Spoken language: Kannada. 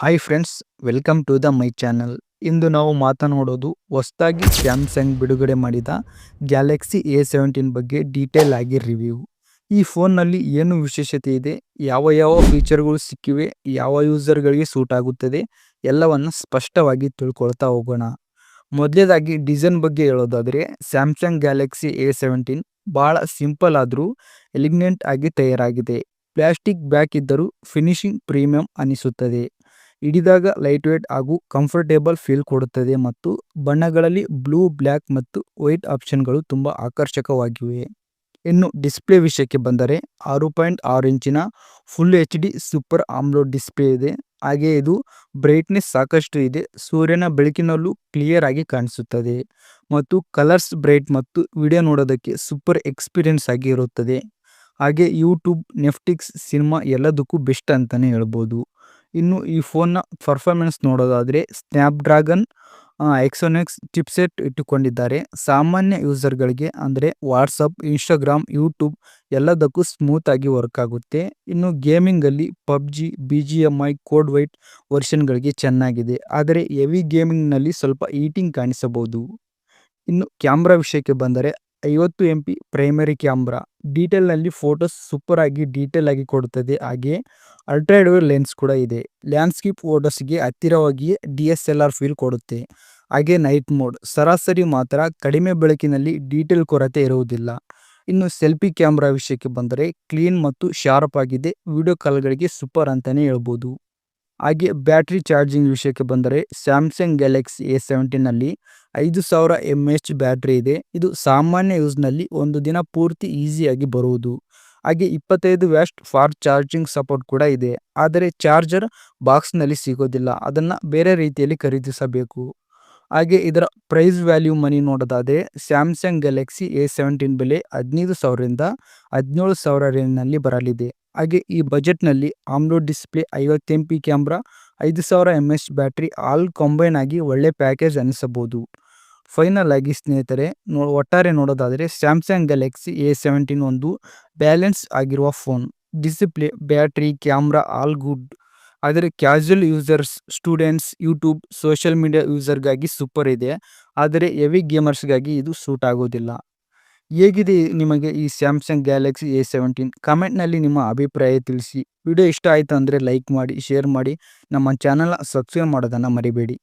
Hi friends welcome to the my channel ಇಂದು ನಾವು ಮಾತನಾಡೋದು ಹೊಸದಾಗಿ ಸ್ಯಾಮ್ಸಂಗ್ ಬಿಡುಗಡೆ ಮಾಡಿದ ಗ್ಯಾಲಕ್ಸಿ ಎ ಸೆವೆಂಟೀನ್ ಬಗ್ಗೆ ಡೀಟೇಲ್ ಆಗಿ ರಿವ್ಯೂ ಈ ಫೋನ್ನಲ್ಲಿ ಏನು ವಿಶೇಷತೆ ಇದೆ, ಯಾವ ಯಾವ ಫೀಚರ್ಗಳು ಸಿಕ್ಕಿವೆ, ಯಾವ ಯೂಸರ್ಗಳಿಗೆ ಸೂಟ್ ಆಗುತ್ತದೆ, ಎಲ್ಲವನ್ನು ಸ್ಪಷ್ಟವಾಗಿ ತಿಳ್ಕೊಳ್ತಾ ಹೋಗೋಣ. ಮೊದಲೇದಾಗಿ ಡಿಸೈನ್ ಬಗ್ಗೆ ಹೇಳೋದಾದರೆ ಸ್ಯಾಮ್ಸಂಗ್ ಗ್ಯಾಲಕ್ಸಿ ಎ ಸೆವೆಂಟೀನ್ ಭಾಳ ಸಿಂಪಲ್ ಆದರೂ ಎಲಿಗ್ನೆಂಟ್ ಆಗಿ ತಯಾರಾಗಿದೆ. ಪ್ಲಾಸ್ಟಿಕ್ ಬ್ಯಾಕ್ ಇದ್ದರೂ ಫಿನಿಶಿಂಗ್ ಪ್ರೀಮಿಯಂ ಅನಿಸುತ್ತದೆ. ಹಿಡಿದಾಗ ಲೈಟ್ ವೇಟ್ ಹಾಗೂ ಕಂಫರ್ಟೇಬಲ್ ಫೀಲ್ ಕೊಡುತ್ತದೆ ಮತ್ತು ಬಣ್ಣಗಳಲ್ಲಿ ಬ್ಲೂ ಬ್ಲ್ಯಾಕ್ ಮತ್ತು ವೈಟ್ ಆಪ್ಷನ್ಗಳು ತುಂಬ ಆಕರ್ಷಕವಾಗಿವೆ. ಇನ್ನು ಡಿಸ್ಪ್ಲೇ ವಿಷಯಕ್ಕೆ ಬಂದರೆ ಆರು ಪಾಯಿಂಟ್ ಆರು ಇಂಚಿನ full H D super AMOLED display ಇದೆ. ಹಾಗೆ ಇದು ಬ್ರೈಟ್ನೆಸ್ ಸಾಕಷ್ಟು ಇದೆ. ಸೂರ್ಯನ ಬೆಳಕಿನಲ್ಲೂ ಕ್ಲಿಯರ್ ಆಗಿ ಕಾಣಿಸುತ್ತದೆ ಮತ್ತು ಕಲರ್ಸ್ ಬ್ರೈಟ್ ಮತ್ತು ವಿಡಿಯೋ ನೋಡೋದಕ್ಕೆ ಸೂಪರ್ ಎಕ್ಸ್ಪೀರಿಯನ್ಸ್ ಆಗಿ ಇರುತ್ತದೆ. ಹಾಗೆ ಯೂಟ್ಯೂಬ್ ನೆಫ್ಟಿಕ್ಸ್ ಸಿನಿಮಾ ಎಲ್ಲದಕ್ಕೂ ಬೆಸ್ಟ್ ಅಂತಲೇ ಹೇಳ್ಬೋದು. ಇನ್ನು ಈ ಫೋನ್ನ ಪರ್ಫಾರ್ಮೆನ್ಸ್ ನೋಡೋದಾದರೆ ಸ್ನ್ಯಾಪ್ಡ್ರಾಗನ್ ಎಕ್ಸೋನೆಕ್ಸ್ ಚಿಪ್ಸೆಟ್ ಇಟ್ಟುಕೊಂಡಿದ್ದಾರೆ. ಸಾಮಾನ್ಯ ಯೂಸರ್ಗಳಿಗೆ ಅಂದರೆ ವಾಟ್ಸಪ್ ಇನ್ಸ್ಟಾಗ್ರಾಮ್ ಯೂಟ್ಯೂಬ್ ಎಲ್ಲದಕ್ಕೂ ಸ್ಮೂತಾಗಿ ವರ್ಕ್ ಆಗುತ್ತೆ. ಇನ್ನು ಗೇಮಿಂಗಲ್ಲಿ PUBG B G M I code white ವರ್ಷನ್ಗಳಿಗೆ ಚೆನ್ನಾಗಿದೆ. ಆದರೆ ಹೆವಿ ಗೇಮಿಂಗ್ನಲ್ಲಿ ಸ್ವಲ್ಪ ಈಟಿಂಗ್ ಕಾಣಿಸಬಹುದು. ಇನ್ನು ಕ್ಯಾಮ್ರಾ ವಿಷಯಕ್ಕೆ ಬಂದರೆ ಐವತ್ತು ಎಂ ಪಿ ಪ್ರೈಮರಿ ಕ್ಯಾಮ್ರಾ ಡೀಟೇಲ್ನಲ್ಲಿ ಫೋಟೋಸ್ ಸೂಪರ್ ಆಗಿ ಡೀಟೇಲ್ ಆಗಿ ಕೊಡುತ್ತದೆ ಹಾಗೆ ಅಲ್ಟ್ರಾಡೋರ್ ಲೆನ್ಸ್ ಕೂಡ ಇದೆ. ಲ್ಯಾಂಡ್ಸ್ಕೇಪ್ ಫೋಟೋಸ್ಗೆ ಹತ್ತಿರವಾಗಿ D S L R feel ಕೊಡುತ್ತೆ. ಹಾಗೆ ನೈಟ್ ಮೋಡ್ ಸರಾಸರಿ ಮಾತ್ರ ಕಡಿಮೆ ಬೆಳಕಿನಲ್ಲಿ ಡೀಟೇಲ್ ಕೊರತೆ ಇರುವುದಿಲ್ಲ. ಇನ್ನು ಸೆಲ್ಫಿ ಕ್ಯಾಮ್ರಾ ವಿಷಯಕ್ಕೆ ಬಂದರೆ ಕ್ಲೀನ್ ಮತ್ತು ಶಾರ್ಪ್ ಆಗಿದೆ. ವಿಡಿಯೋ ಕಾಲ್ಗಳಿಗೆ ಸೂಪರ್ ಅಂತಲೇ ಹೇಳ್ಬೋದು. ಹಾಗೆ ಬ್ಯಾಟ್ರಿ ಚಾರ್ಜಿಂಗ್ ವಿಷಯಕ್ಕೆ ಬಂದರೆ ಸ್ಯಾಮ್ಸಂಗ್ ಗ್ಯಾಲಕ್ಸಿ ಎ ಸೆವೆಂಟೀನಲ್ಲಿ ಐದು ಸಾವಿರ ಎಂ ಎಚ್ ಬ್ಯಾಟ್ರಿ ಇದೆ. ಇದು ಸಾಮಾನ್ಯ ಯೂಸ್ನಲ್ಲಿ ಒಂದು ದಿನ ಪೂರ್ತಿ ಈಸಿಯಾಗಿ ಬರುವುದು. ಹಾಗೆ ಇಪ್ಪತ್ತೈದು ವ್ಯಾಸ್ಟ್ ಫಾರ್ ಚಾರ್ಜಿಂಗ್ ಸಪೋರ್ಟ್ ಕೂಡ ಇದೆ. ಆದರೆ ಚಾರ್ಜರ್ ಬಾಕ್ಸ್ನಲ್ಲಿ ಸಿಗೋದಿಲ್ಲ. ಅದನ್ನು ಬೇರೆ ರೀತಿಯಲ್ಲಿ ಖರೀದಿಸಬೇಕು. ಹಾಗೆ ಇದರ ಪ್ರೈಸ್ ವ್ಯಾಲ್ಯೂ ಮನಿ ನೋಡೋದಾದರೆ ಸ್ಯಾಮ್ಸಂಗ್ ಗ್ಯಾಲಕ್ಸಿ ಎ ಸೆವೆಂಟೀನ್ ಬೆಲೆ ಹದಿನೈದು ಸಾವಿರದಿಂದ ಹದಿನೇಳು ಸಾವಿರ ರೇಂಜ್ನಲ್ಲಿ ಬರಲಿದೆ. ಹಾಗೆ ಈ ಬಜೆಟ್ನಲ್ಲಿ ಆಮ್ಲೋಡ್ ಡಿಸ್ಪ್ಲೇ ಐವತ್ತು ಎಂ ಪಿ ಕ್ಯಾಮ್ರಾ ಐದು ಸಾವಿರ M H battery all combine ಆಗಿ ಒಳ್ಳೆ ಪ್ಯಾಕೇಜ್ ಅನಿಸಬಹುದು. ಫೈನಲ್ ಆಗಿ ಸ್ನೇಹಿತರೆ, ನೋ, ಒಟ್ಟಾರೆ ನೋಡೋದಾದರೆ ಸ್ಯಾಮ್ಸಂಗ್ ಗ್ಯಾಲಕ್ಸಿ ಎ ಸೆವೆಂಟೀನ್ ಒಂದು ಬ್ಯಾಲೆನ್ಸ್ ಆಗಿರುವ phone display battery camera all good ಆದರೆ casual users students YouTube social media ಯೂಸರ್ಗಾಗಿ super ಇದೆ. ಆದರೆ ಎವಿ ಗೇಮರ್ಸ್ಗಾಗಿ ಇದು ಸೂಟ್ ಆಗೋದಿಲ್ಲ. ಹೇಗಿದೆ ನಿಮಗೆ ಈ ಸ್ಯಾಮ್ಸಂಗ್ ಗ್ಯಾಲಕ್ಸಿ ಎ ಸೆವೆಂಟೀನ್ ಕಮೆಂಟ್ನಲ್ಲಿ ನಿಮ್ಮ ಅಭಿಪ್ರಾಯ ತಿಳಿಸಿ. ವಿಡಿಯೋ ಇಷ್ಟ ಆಯಿತು ಅಂದರೆ ಲೈಕ್ ಮಾಡಿ ಶೇರ್ ಮಾಡಿ. ನಮ್ಮ ಚಾನಲ್ನ ಸಬ್ಸ್ಕ್ರೈಬ್ ಮಾಡೋದನ್ನು ಮರಿಬೇಡಿ.